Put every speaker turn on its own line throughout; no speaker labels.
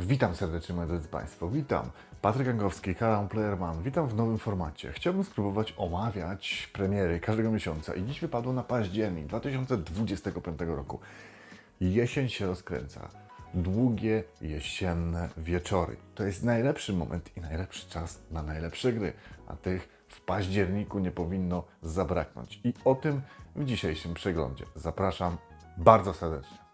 Witam serdecznie, moi drodzy Państwo. Witam. Patryk Angowski, kanał Playerman. Witam w nowym formacie. Chciałbym spróbować omawiać premiery każdego miesiąca i dziś wypadło na październik 2025 roku. Jesień się rozkręca. Długie jesienne wieczory. To jest najlepszy moment i najlepszy czas na najlepsze gry, a tych w październiku nie powinno zabraknąć. I o tym w dzisiejszym przeglądzie. Zapraszam bardzo serdecznie.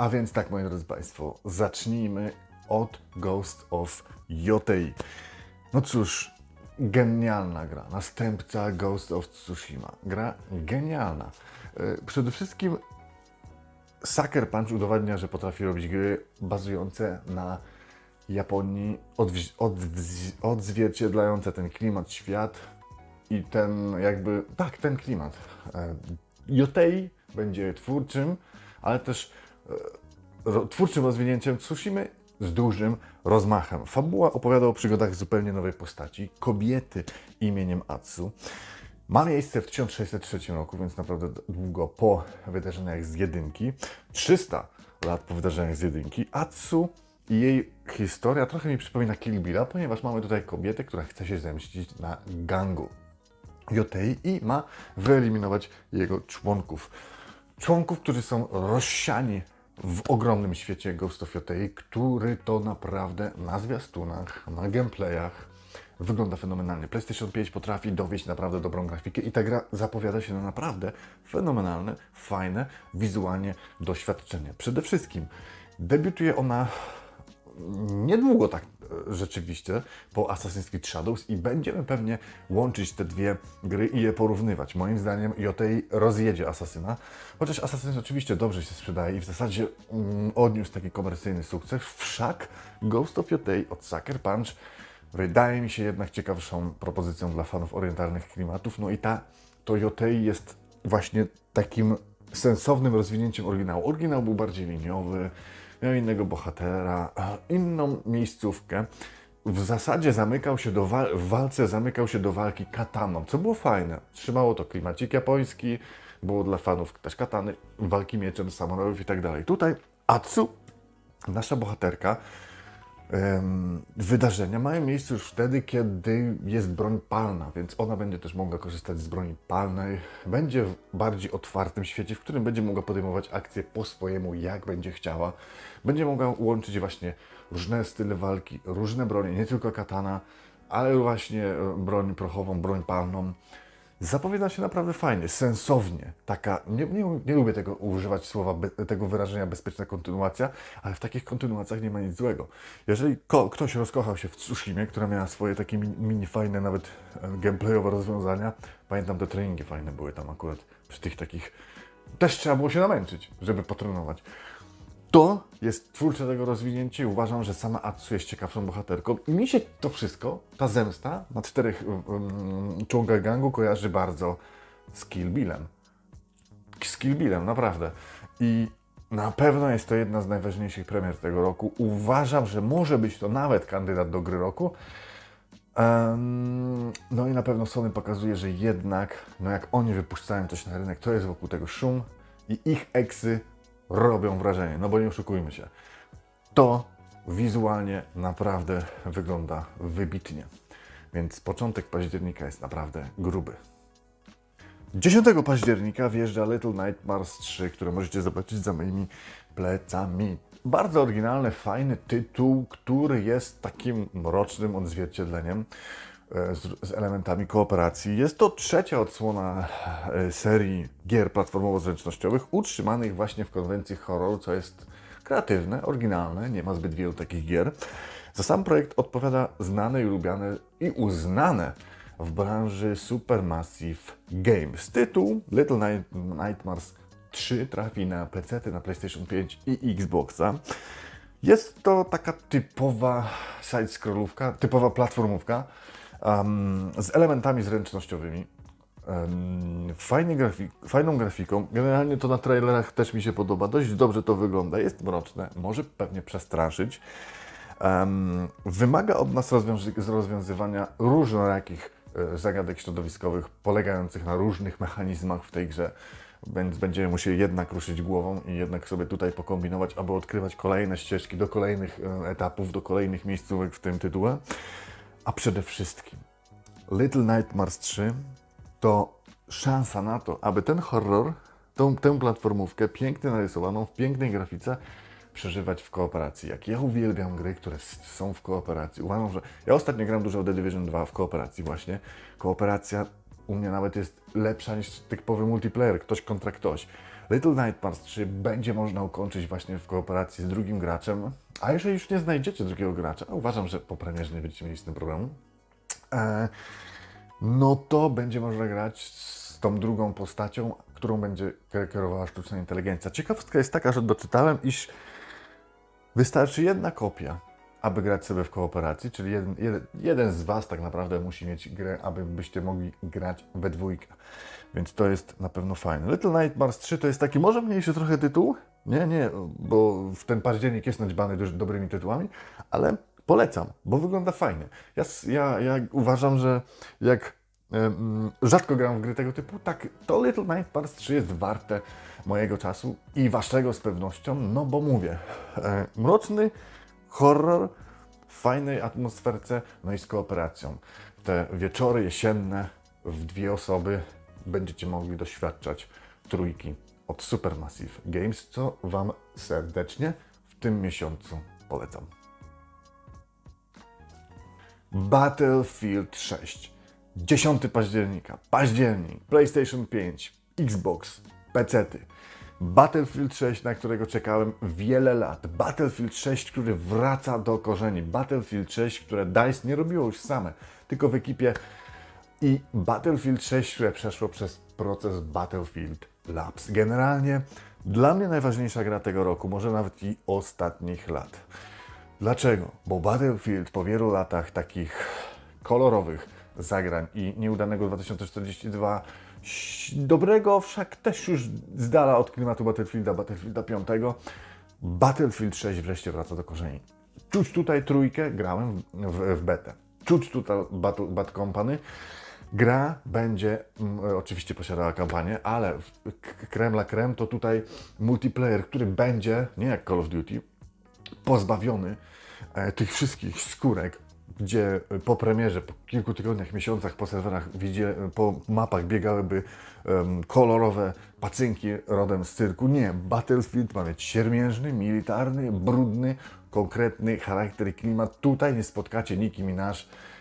A więc tak, moi drodzy Państwo, zacznijmy od Ghost of Yotei. No cóż, genialna gra. Następca Ghost of Tsushima. Gra genialna. E, Przede wszystkim Sucker Punch udowadnia, że potrafi robić gry bazujące na Japonii, odzwierciedlające ten klimat, świat i ten jakby, tak, ten klimat. E, Yotei będzie twórczym, ale też twórczym rozwinięciem Tsushimy z dużym rozmachem. Fabuła opowiada o przygodach zupełnie nowej postaci, kobiety imieniem Atsu. Ma miejsce w 1603 roku, więc naprawdę długo po wydarzeniach z jedynki. 300 lat po wydarzeniach z jedynki. Atsu i jej historia trochę mi przypomina Kill Billa, ponieważ mamy tutaj kobietę, która chce się zemścić na gangu Yotei i ma wyeliminować jego członków. Członków, którzy są rozsiani w ogromnym świecie Ghost of Yotei, który to naprawdę na zwiastunach, na gameplayach wygląda fenomenalnie. PlayStation 5 potrafi dowieść naprawdę dobrą grafikę i ta gra zapowiada się na naprawdę fenomenalne, fajne, wizualnie doświadczenie. Przede wszystkim debiutuje ona niedługo tak rzeczywiście po Assassin's Creed Shadows i będziemy pewnie łączyć te dwie gry i je porównywać. Moim zdaniem Jotei rozjedzie Asasyna, chociaż Assassin oczywiście dobrze się sprzedaje i w zasadzie mm, odniósł taki komercyjny sukces, wszak Ghost of Yotei od Sucker Punch wydaje mi się jednak ciekawszą propozycją dla fanów orientalnych klimatów, no i ta to Yotei jest właśnie takim sensownym rozwinięciem oryginału. Oryginał był bardziej liniowy, miał innego bohatera, inną miejscówkę. W zasadzie zamykał się do wal- w walce zamykał się do walki kataną, co było fajne. Trzymało to klimacik japoński, było dla fanów też katany, walki mieczem, samurajów i tak dalej. Tutaj Atsu, nasza bohaterka, wydarzenia mają miejsce już wtedy, kiedy jest broń palna, więc ona będzie też mogła korzystać z broni palnej. Będzie w bardziej otwartym świecie, w którym będzie mogła podejmować akcje po swojemu, jak będzie chciała. Będzie mogła łączyć właśnie różne style walki, różne bronie, nie tylko katana, ale właśnie e, broń prochową, broń palną. Zapowiada się naprawdę fajnie, sensownie. Taka, nie, nie, nie lubię tego używać słowa, be, tego wyrażenia bezpieczna kontynuacja, ale w takich kontynuacjach nie ma nic złego. Jeżeli ko, ktoś rozkochał się w Tsushimie, która miała swoje takie mini, mini fajne, nawet e, gameplayowe rozwiązania, pamiętam te treningi fajne były tam akurat przy tych takich. Też trzeba było się namęczyć, żeby potrenować. To jest twórcze tego rozwinięcie i uważam, że sama Atsu jest ciekawszą bohaterką. I mi się to wszystko, ta zemsta na czterech um, członkach gangu kojarzy bardzo z Kill Billem. Z Kill Billem, naprawdę. I na pewno jest to jedna z najważniejszych premier tego roku. Uważam, że może być to nawet kandydat do gry roku. Em, no i na pewno Sony pokazuje, że jednak, no jak oni wypuszczają coś na rynek, to jest wokół tego szum i ich eksy robią wrażenie. No bo nie oszukujmy się. To wizualnie naprawdę wygląda wybitnie. Więc początek października jest naprawdę gruby. 10 października wjeżdża Little Nightmares 3, które możecie zobaczyć za moimi plecami. Bardzo oryginalny, fajny tytuł, który jest takim mrocznym odzwierciedleniem z, z elementami kooperacji. Jest to trzecia odsłona e, serii gier platformowo-zręcznościowych utrzymanych właśnie w konwencji horror, co jest kreatywne, oryginalne, nie ma zbyt wielu takich gier. Za sam projekt odpowiada znane i lubiane i uznane w branży Supermassive Games. Tytuł Little Night- Nightmares 3 trafi na PC, na PlayStation 5 i Xboxa. Jest to taka typowa side-scrollówka, typowa platformówka em, z elementami zręcznościowymi. grafik, fajną grafiką. Generalnie to na trailerach też mi się podoba. Dość dobrze to wygląda. Jest mroczne, może pewnie przestraszyć. Em, wymaga od nas rozwiązy- rozwiązywania różnorakich e, zagadek środowiskowych, polegających na różnych mechanizmach w tej grze. więc będziemy musieli jednak ruszyć głową i jednak sobie tutaj pokombinować, aby odkrywać kolejne ścieżki do kolejnych e, etapów, do kolejnych miejscówek w tym tytule. A przede wszystkim Little Nightmares 3 to szansa na to, aby ten horror, tą, tę platformówkę pięknie narysowaną, w pięknej grafice, przeżywać w kooperacji. Jak ja uwielbiam gry, które są w kooperacji. Uważam, że ja ostatnio gram dużo w The Division 2 w kooperacji właśnie. Kooperacja u mnie nawet jest lepsza niż typowy multiplayer, ktoś kontra ktoś. Little Nightmares 3 będzie można ukończyć właśnie w kooperacji z drugim graczem, a jeżeli już nie znajdziecie drugiego gracza, a uważam, że po premierze nie będziecie mieli z tym problemu, e, no to będzie można grać z tą drugą postacią, którą będzie kierowała sztuczna inteligencja. Ciekawostka jest taka, że doczytałem, iż wystarczy jedna kopia, aby grać sobie w kooperacji, czyli jeden, jeden, jeden z Was tak naprawdę musi mieć grę, aby byście mogli grać we dwójkę. Więc to jest na pewno fajne. Little Nightmares 3 to jest taki może mniejszy trochę tytuł, nie, nie, bo w ten październik jest naćbany duż, dobrymi tytułami, ale polecam, bo wygląda fajnie. Ja, ja, ja uważam, że jak rzadko gram w gry tego typu, tak to Little Nightmares 3 jest warte mojego czasu i waszego z pewnością, no bo mówię, e, mroczny horror w fajnej atmosferce, no i z kooperacją. Te wieczory jesienne w dwie osoby będziecie mogli doświadczać trójki od Supermassive Games, co Wam serdecznie w tym miesiącu polecam. Battlefield 6. 10 października. Październik. PlayStation 5, Xbox, PC-ty. Battlefield 6, na którego czekałem wiele lat. Battlefield 6, który wraca do korzeni. Battlefield 6, które DICE nie robiło już same, tylko w ekipie. I Battlefield 6, które przeszło przez proces Battlefield Labs. Generalnie dla mnie najważniejsza gra tego roku, może nawet i ostatnich lat. Dlaczego? Bo Battlefield po wielu latach takich kolorowych zagrań i nieudanego 2042, ś- dobrego wszak też już z dala od klimatu Battlefielda, Battlefielda 5, Battlefield 6 wreszcie wraca do korzeni. Czuć tutaj trójkę, grałem w, w, w betę. Czuć tutaj Battle, Bad Company. Gra będzie mm, oczywiście posiadała kampanię, ale krem la creme to tutaj multiplayer, który będzie, nie jak Call of Duty, pozbawiony e, tych wszystkich skórek, gdzie e, po premierze, po kilku tygodniach, miesiącach po serwerach, widzie, po mapach biegałyby em, kolorowe pacynki rodem z cyrku. Nie, Battlefield ma mieć siermiężny, militarny, brudny, konkretny charakter i klimat. Tutaj nie spotkacie Nicki Minaj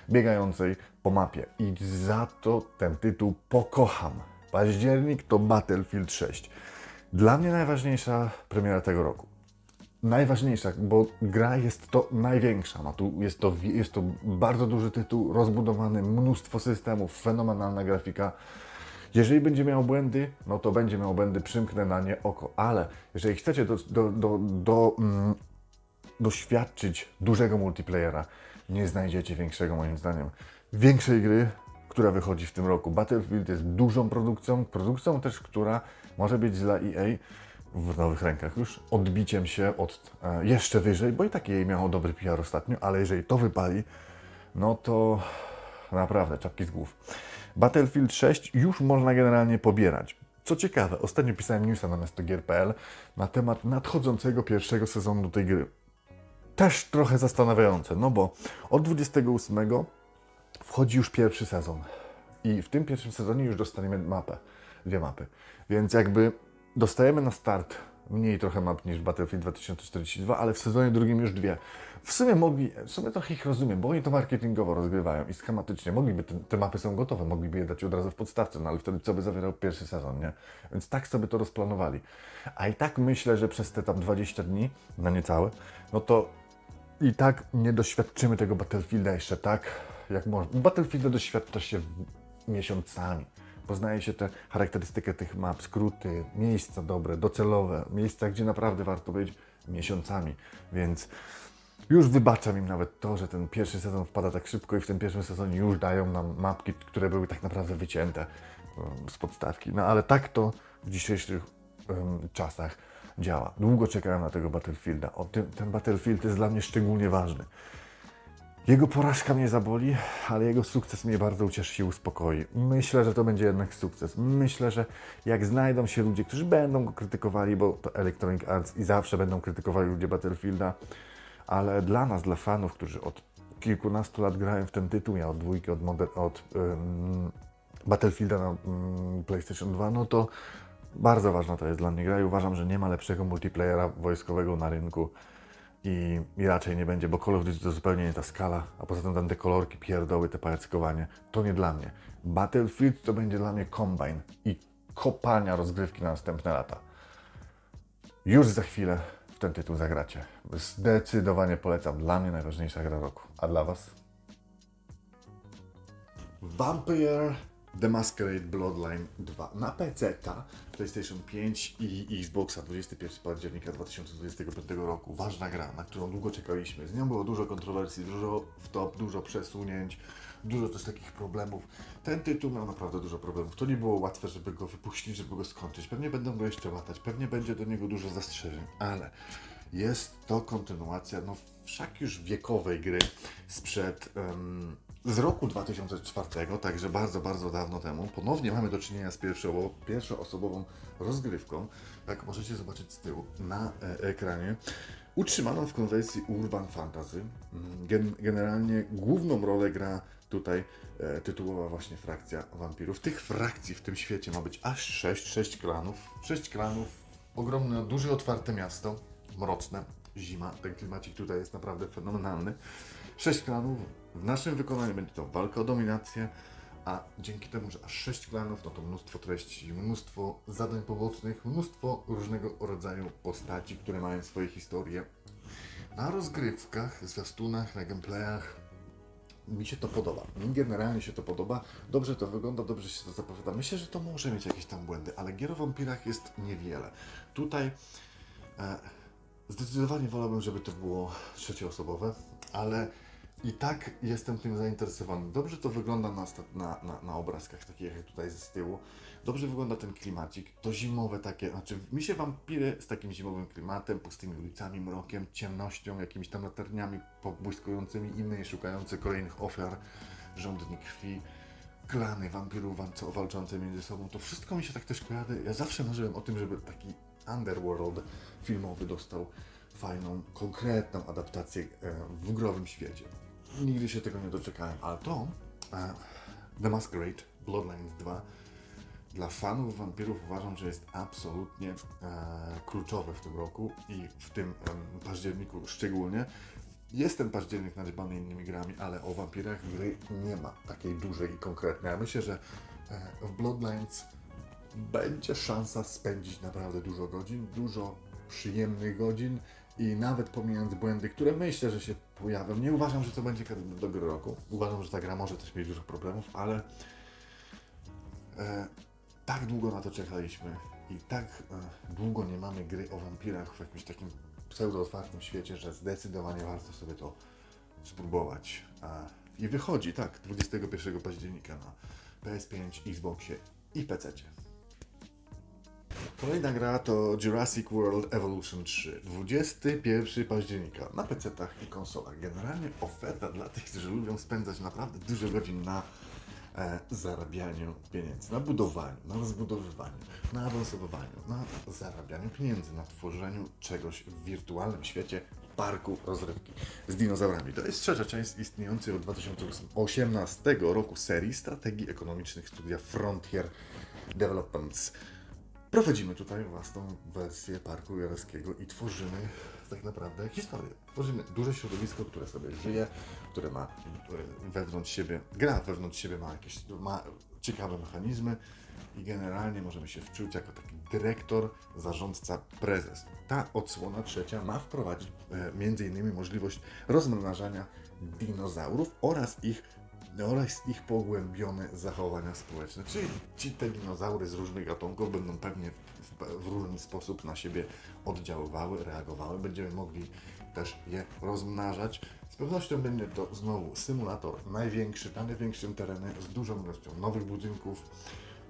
biegającej po mapie. I za to ten tytuł pokocham. Październik to Battlefield 6. Dla mnie najważniejsza premiera tego roku najważniejsza, bo gra jest to największa. No tu jest to, jest to bardzo duży tytuł, rozbudowany, mnóstwo systemów, fenomenalna grafika. Jeżeli będzie miał błędy, no to będzie miał błędy, przymknę na nie oko, ale jeżeli chcecie do, do, do, do, mm, doświadczyć dużego multiplayera, nie znajdziecie większego moim zdaniem. Większej gry, która wychodzi w tym roku. Battlefield jest dużą produkcją, produkcją też, która może być dla EA w nowych rękach już odbiciem się od e, jeszcze wyżej, bo i tak jej miało dobry PR ostatnio, ale jeżeli to wypali, no to naprawdę czapki z głów. Battlefield 6 już można generalnie pobierać. Co ciekawe, ostatnio pisałem newsa na miastogier.pl na temat nadchodzącego pierwszego sezonu tej gry. Też trochę zastanawiające, no bo od 28 wchodzi już pierwszy sezon. I w tym pierwszym sezonie już dostaniemy mapę, dwie mapy. Więc jakby dostajemy na start mniej trochę map niż Battlefield 2042, ale w sezonie drugim już dwie. W sumie mogli, w sumie trochę ich rozumiem, bo oni to marketingowo rozgrywają i schematycznie. Mogliby, te, te mapy są gotowe, mogliby je dać od razu w podstawce, no ale wtedy co by zawierał pierwszy sezon, nie? Więc tak sobie to rozplanowali. A i tak myślę, że przez te tam 20 dni, na niecałe, no to i tak nie doświadczymy tego Battlefielda jeszcze tak, jak można. Battlefielda doświadcza się miesiącami. Poznaje się tę charakterystykę tych map, skróty, miejsca dobre, docelowe, miejsca, gdzie naprawdę warto być miesiącami. Więc już wybaczam im nawet to, że ten pierwszy sezon wpada tak szybko i w tym pierwszym sezonie już dają nam mapki, które były tak naprawdę wycięte um, z podstawki. No ale tak to w dzisiejszych um, czasach działa. Długo czekałem na tego Battlefielda. O, tym, ten Battlefield jest dla mnie szczególnie ważny. Jego porażka mnie zaboli, ale jego sukces mnie bardzo ucieszy i uspokoi. Myślę, że to będzie jednak sukces. Myślę, że jak znajdą się ludzie, którzy będą go krytykowali, bo to Electronic Arts i zawsze będą krytykowali ludzie Battlefielda, ale dla nas, dla fanów, którzy od kilkunastu lat grają w ten tytuł, ja od dwójki, od, moder- od Battlefielda na ym, PlayStation 2, no to bardzo ważna to jest dla mnie gra i uważam, że nie ma lepszego multiplayera wojskowego na rynku i, i raczej nie będzie, bo Call of Duty to zupełnie nie ta skala, a poza tym tam te kolorki, pierdoły, te pajackowanie, to nie dla mnie. Battlefield to będzie dla mnie kombine i kopalnia rozgrywki na następne lata. Już za chwilę w ten tytuł zagracie. Zdecydowanie polecam. Dla mnie najważniejsza gra roku. A dla Was? Vampire The Masquerade Bloodline 2 na PC, PlayStation 5 i Xboxa 21 października 2025 roku. Ważna gra, na którą długo czekaliśmy. Z nią było dużo kontrowersji, dużo wtop, dużo przesunięć, dużo też takich problemów. Ten tytuł miał naprawdę dużo problemów. To nie było łatwe, żeby go wypuścić, żeby go skończyć. Pewnie będą go jeszcze łatać, pewnie będzie do niego dużo zastrzeżeń, ale jest to kontynuacja, no wszak już wiekowej gry sprzed em, z roku 2004, także bardzo, bardzo dawno temu. Ponownie mamy do czynienia z pierwszą, pierwszoosobową rozgrywką, jak możecie zobaczyć z tyłu na e, ekranie. Utrzymaną w konwencji Urban Fantasy. Mm, Gen, generalnie główną rolę gra tutaj e, tytułowa właśnie frakcja wampirów. Tych frakcji w tym świecie ma być aż 6, 6 klanów. 6 klanów, ogromne, duże, otwarte miasto, mroczne, zima. Ten klimacik tutaj jest naprawdę fenomenalny. 6 klanów, w naszym wykonaniu będzie to walka o dominację, a dzięki temu, że aż 6 klanów, no to mnóstwo treści, mnóstwo zadań pobocznych, mnóstwo różnego rodzaju postaci, które mają swoje historie. Na rozgrywkach, zwiastunach, na gameplayach mi się to podoba. Mi generalnie się to podoba. Dobrze to wygląda, dobrze się to zapowiada. Myślę, że to może mieć jakieś tam błędy, ale gier o wampirach jest niewiele. Tutaj e, zdecydowanie wolałbym, żeby to było trzecioosobowe, ale i tak jestem tym zainteresowany. Dobrze to wygląda na, na, na, na obrazkach, takich jak tutaj z tyłu. Dobrze wygląda ten klimacik. To zimowe takie, znaczy mi się wampiry z takim zimowym klimatem, pustymi ulicami, mrokiem, ciemnością, jakimiś tam latarniami pobłyskującymi i my szukający kolejnych ofiar, żądni krwi, klany wampirów walczące między sobą. To wszystko mi się tak też kojarzy. Ja zawsze marzyłem o tym, żeby taki underworld filmowy dostał fajną, konkretną adaptację e, w growym świecie. Nigdy się tego nie doczekałem, ale to e, The Masquerade Bloodlines 2 dla fanów wampirów uważam, że jest absolutnie e, kluczowe w tym roku i w tym em, październiku szczególnie. Jest ten październik nadziewany innymi grami, ale o wampirach gry nie ma takiej dużej i konkretnej. Ja myślę, że e, w Bloodlines będzie szansa spędzić naprawdę dużo godzin, dużo przyjemnych godzin i nawet pomijając błędy, które myślę, że się pojawią. Nie uważam, że to będzie do gry roku. Uważam, że ta gra może też mieć dużo problemów, ale e, tak długo na to czekaliśmy i tak e, długo nie mamy gry o wampirach w jakimś takim pseudo-otwartym świecie, że zdecydowanie warto sobie to spróbować. E, I wychodzi, tak, 21 października na PS5, Xboxie i PC. Kolejna gra to Jurassic World Evolution 3. 21 października na PC-tach i konsolach. Generalnie oferta dla tych, którzy lubią spędzać naprawdę dużo godzin na e, zarabianiu pieniędzy, na budowaniu, na rozbudowywaniu, na awansowywaniu, na zarabianiu pieniędzy, na tworzeniu czegoś w wirtualnym świecie parku rozrywki z dinozaurami. To jest trzecia część istniejącej od 2018 roku serii strategii ekonomicznych studia Frontier Developments. Prowadzimy tutaj własną wersję parku jarowskiego i tworzymy tak naprawdę historię. Tworzymy duże środowisko, które sobie żyje, które ma e, wewnątrz siebie, gra wewnątrz siebie ma jakieś ma ciekawe mechanizmy i generalnie możemy się wczuć jako taki dyrektor, zarządca, prezes. Ta odsłona trzecia ma wprowadzić e, innymi możliwość rozmnażania dinozaurów oraz ich oraz ich pogłębione zachowania społeczne. Czyli ci te dinozaury z różnych gatunków będą pewnie w, w różny sposób na siebie oddziaływały, reagowały. Będziemy mogli też je rozmnażać. Z pewnością będzie to znowu symulator największy, na największym terenie, z dużą ilością nowych budynków,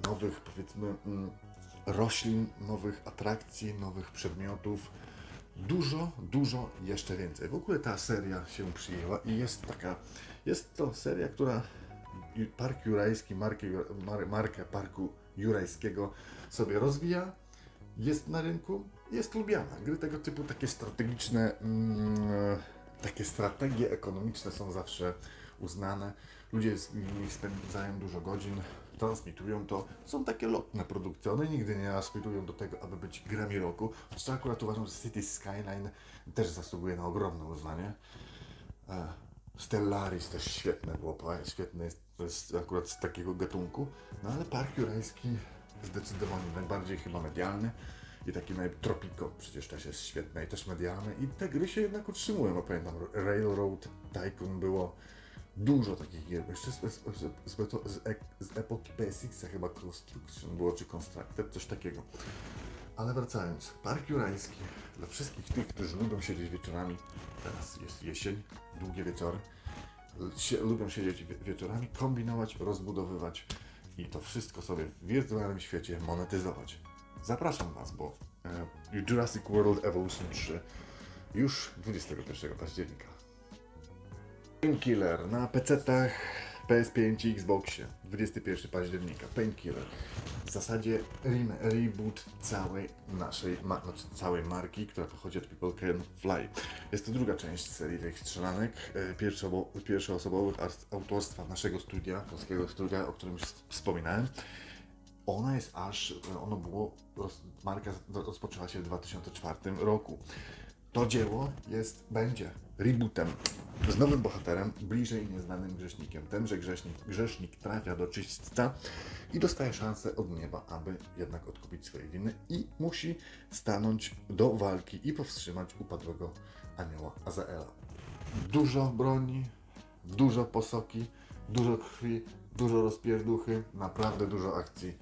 nowych powiedzmy mm, roślin, nowych atrakcji, nowych przedmiotów dużo, dużo jeszcze więcej. W ogóle ta seria się przyjęła i jest taka, jest to seria, która Park Jurajski, markę, markę Parku Jurajskiego sobie rozwija, jest na rynku, jest lubiana. Gry tego typu, takie strategiczne, mm, takie strategie ekonomiczne są zawsze uznane. Ludzie z nimi spędzają dużo godzin, transmitują to. Są takie lotne produkcje, one nigdy nie aspirują do tego, aby być grami roku. Chociaż akurat uważam, że City Skyline też zasługuje na ogromne uznanie. E, Stellaris też świetne było, świetne jest, jest akurat z takiego gatunku, no ale Park Jurajski zdecydowanie najbardziej chyba medialny i taki naj... Tropico przecież też jest świetne i też medialne i te gry się jednak utrzymują, bo pamiętam Railroad Tycoon było dużo takich gier, jeszcze z, z, z, z, z, epoki PSX chyba Construction było, czy Constructed, coś takiego. Ale wracając, Park Jurajski dla wszystkich tych, którzy lubią siedzieć wieczorami, teraz jest jesień, długie wieczory, lubią siedzieć wie, wieczorami, kombinować, rozbudowywać i to wszystko sobie w wirtualnym świecie monetyzować. Zapraszam Was, bo e, Jurassic World Evolution 3 już 21 października. Painkiller na PC-tach, PS5 i Xboxie 21 października. Painkiller. W zasadzie rem- reboot całej naszej, ma, znaczy całej marki, która pochodzi od People Can Fly. Jest to druga część serii tych strzelanek, e, pierwszoosobowych autorstwa naszego studia, polskiego studia, o którym już wspominałem. Ona jest aż, ono było, roz, marka rozpoczęła się w 2004 roku. To dzieło jest, będzie rebootem z nowym bohaterem, bliżej nieznanym grzesznikiem. Tenże grzesznik, grzesznik trafia do czyśćca i dostaje szansę od nieba, aby jednak odkupić swoje winy i musi stanąć do walki i powstrzymać upadłego anioła Azaela. Dużo broni, dużo posoki, dużo krwi, dużo rozpierduchy, naprawdę dużo akcji.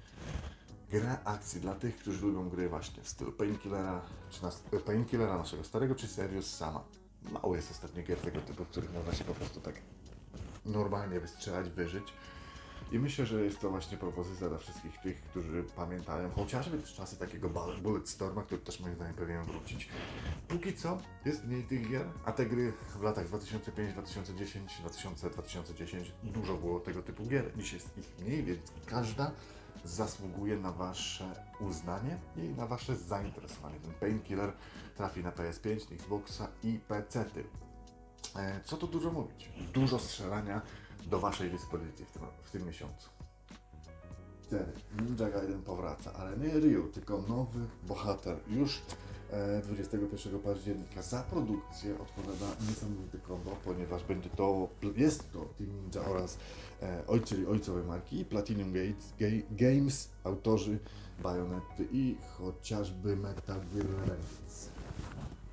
Gra akcji dla tych, którzy lubią gry właśnie w stylu Painkillera, czy nas, Painkillera naszego starego, czy Serious Sama. Mało jest ostatnio gier tego typu, w których można się po prostu tak normalnie wystrzelać, wyżyć. I myślę, że jest to właśnie propozycja dla wszystkich tych, którzy pamiętają chociażby też czasy takiego Bulletstorma, który też moim zdaniem powinien wrócić. Póki co jest mniej tych gier, a te gry w latach 2005, 2010, 2000, 2010 dużo było tego typu gier. Dziś jest ich mniej, więc każda zasługuje na Wasze uznanie i na Wasze zainteresowanie. Ten Painkiller trafi na PS5, Xboxa i PC-ty. E, Co tu dużo mówić? Dużo strzelania do Waszej dyspozycji w tym, w tym miesiącu. 4. Ninja Gaiden powraca, ale nie Ryu, tylko nowy bohater. Już 21 października za produkcję odpowiada niesamowity kombo, ponieważ będzie to, jest to Team Ninja oraz e, oj, czyli ojcowe marki Platinum Gates, Ga- Games, autorzy Bajonety i chociażby Metal Gear Revengeance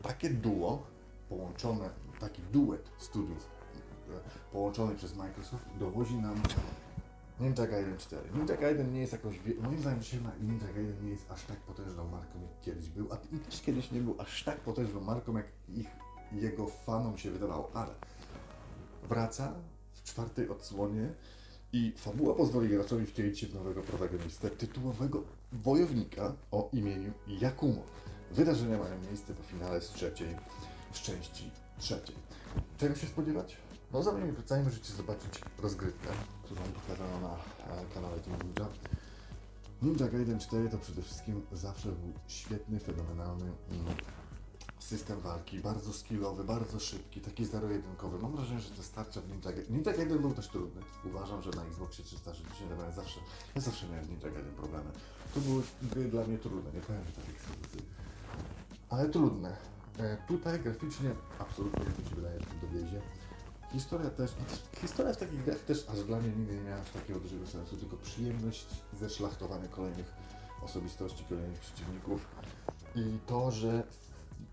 takie duo połączone, taki duet studiów e, połączony przez Microsoft dowozi nam Ninja Gaiden 4. Ninja Gaiden nie jest jakoś, wie- moim zdaniem dzisiaj Ninja Gaiden nie jest aż tak potężną marką jak kiedyś był, a i też kiedyś nie był aż tak potężną marką jak ich, jego fanom się wydawało, ale wraca w czwartej odsłonie i fabuła pozwoli graczowi wcielić się w nowego protagonistę, tytułowego wojownika o imieniu Jakumo. Wydarzenia mają miejsce po finale z trzeciej, z części trzeciej. Czego się spodziewać? No zanim zajmujecie zobaczyć rozgrywkę, którą pokazano na e, kanale Team Ninja. Ninja Gaiden 4 to przede wszystkim zawsze był świetny, fenomenalny system walki, bardzo skillowy, bardzo szybki, taki zero-jedynkowy. Mam wrażenie, że te starcia w Ninja Gaiden... Ninja Gaiden był też trudny. Uważam, że na Xboxie 360 ja zawsze, ja zawsze miałem w Ninja Gaiden problemy. To były dla mnie trudne, nie powiem, że tak jak ale trudne. E, tutaj graficznie absolutnie mi się wydaje, że to dowiezie. Historia też, historia w takich grach też aż dla mnie nigdy nie miała aż takiego dużego sensu, tylko przyjemność ze szlachtowania kolejnych osobistości, kolejnych przeciwników i to, że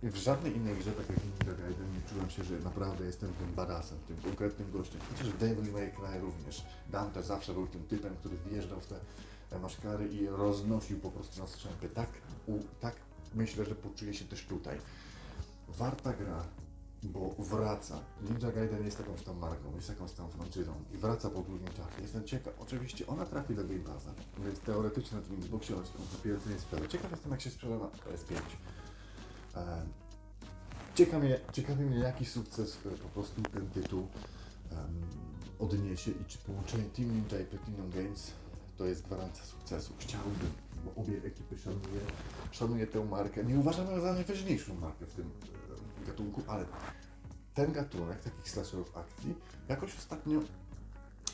w żadnej innej grze, tak jak Ninja Gaiden, nie czułem się, że naprawdę jestem tym badasem, tym konkretnym gościem. Chociaż w Devil May Cry również. Dante zawsze był tym typem, który wjeżdżał w te maszkary i roznosił po prostu na strzępy. Tak, u, tak myślę, że poczuje się też tutaj. Warta gra, bo wraca. Ninja Gaiden jest jakąś tam marką, jest jakąś tam franczyzą i wraca po długim czasie. Jestem ciekaw. Oczywiście ona trafi do Game Passa, więc teoretycznie na tym Xboxie ona się kompletnie nie sprzeda. Ciekaw jestem, jak się sprzeda na PS5. E, Ciekawie, ciekawi mnie, jaki sukces e, po prostu ten tytuł em, odniesie i czy połączenie Team Ninja i Platinum Games to jest gwarancja sukcesu. Chciałbym, bo obie ekipy szanuję, szanuję tę markę. Nie uważam ją za najważniejszą markę w tym gatunku, ale ten gatunek takich slasherów akcji jakoś ostatnio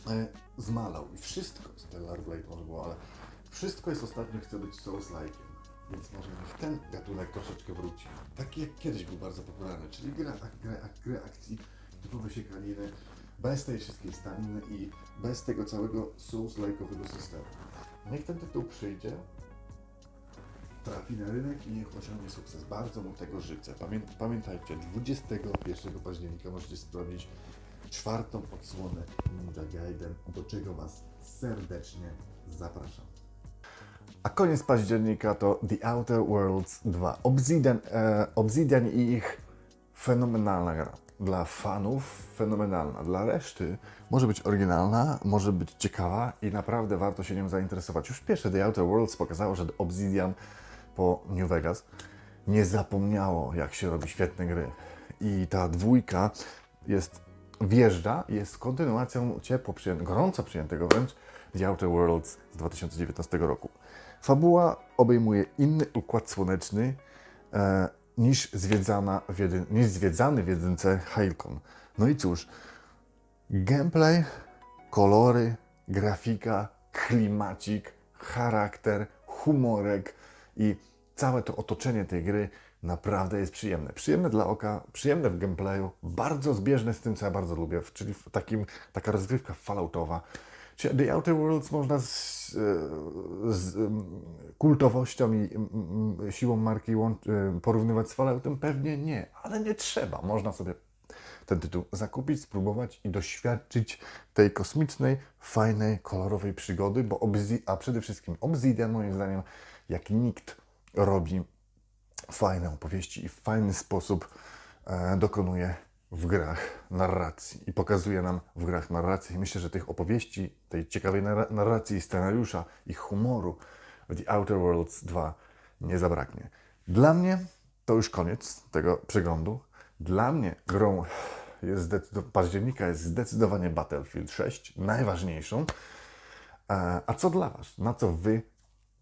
e, zmalał i wszystko, Stellar Blade może było, ale wszystko jest ostatnio chce być Souls-like'iem, więc może niech ten gatunek troszeczkę wróci. Taki jak kiedyś był bardzo popularny, czyli gra, gra, gry akcji, typowe siekaniny, bez tej wszystkiej staniny i bez tego całego Souls-like'owego systemu. Niech ten tytuł przyjdzie, trafi na rynek i niech osiągnie sukces. Bardzo mu tego życzę. Pamię pamiętajcie, 21 października możecie sprawdzić czwartą odsłonę Ninja Gaiden, do czego Was serdecznie zapraszam. A koniec października to The Outer Worlds 2. Obsidian, e, Obsidian i ich fenomenalna gra. Dla fanów fenomenalna, dla reszty może być oryginalna, może być ciekawa i naprawdę warto się nią zainteresować. Już pierwsze The Outer Worlds pokazało, że Obsidian po New Vegas nie zapomniało, jak się robi świetne gry. I ta dwójka jest wjeżdża jest kontynuacją ciepło przyjętego, gorąco przyjętego wręcz The Outer Worlds z 2019 roku. Fabuła obejmuje inny układ słoneczny e, niż, zwiedzana w jedyn, niż zwiedzany w jedynce Hailcon. No i cóż, gameplay, kolory, grafika, klimacik, charakter, humorek i całe to otoczenie tej gry naprawdę jest przyjemne. Przyjemne dla oka, przyjemne w gameplayu, bardzo zbieżne z tym, co ja bardzo lubię, czyli w takim, taka rozgrywka falloutowa. The Outer Worlds można z, e, z kultowością i siłą marki e, porównywać z Falloutem? Pewnie nie, ale nie trzeba. Można sobie ten tytuł zakupić, spróbować i doświadczyć tej kosmicznej, fajnej, kolorowej przygody, bo a przede wszystkim Obsidian moim zdaniem jak nikt robi fajne opowieści i w fajny sposób e, dokonuje w grach narracji i pokazuje nam w grach narracji. Myślę, że tych opowieści, tej ciekawej narra- narracji scenariusza i humoru w The Outer Worlds 2 nie zabraknie. Dla mnie to już koniec tego przeglądu. Dla mnie grą jest października jest zdecydowanie Battlefield 6, najważniejszą. E, A co dla Was? Na co Wy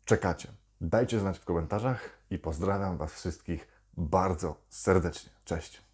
czekacie? Dajcie znać w komentarzach i pozdrawiam Was wszystkich bardzo serdecznie. Cześć!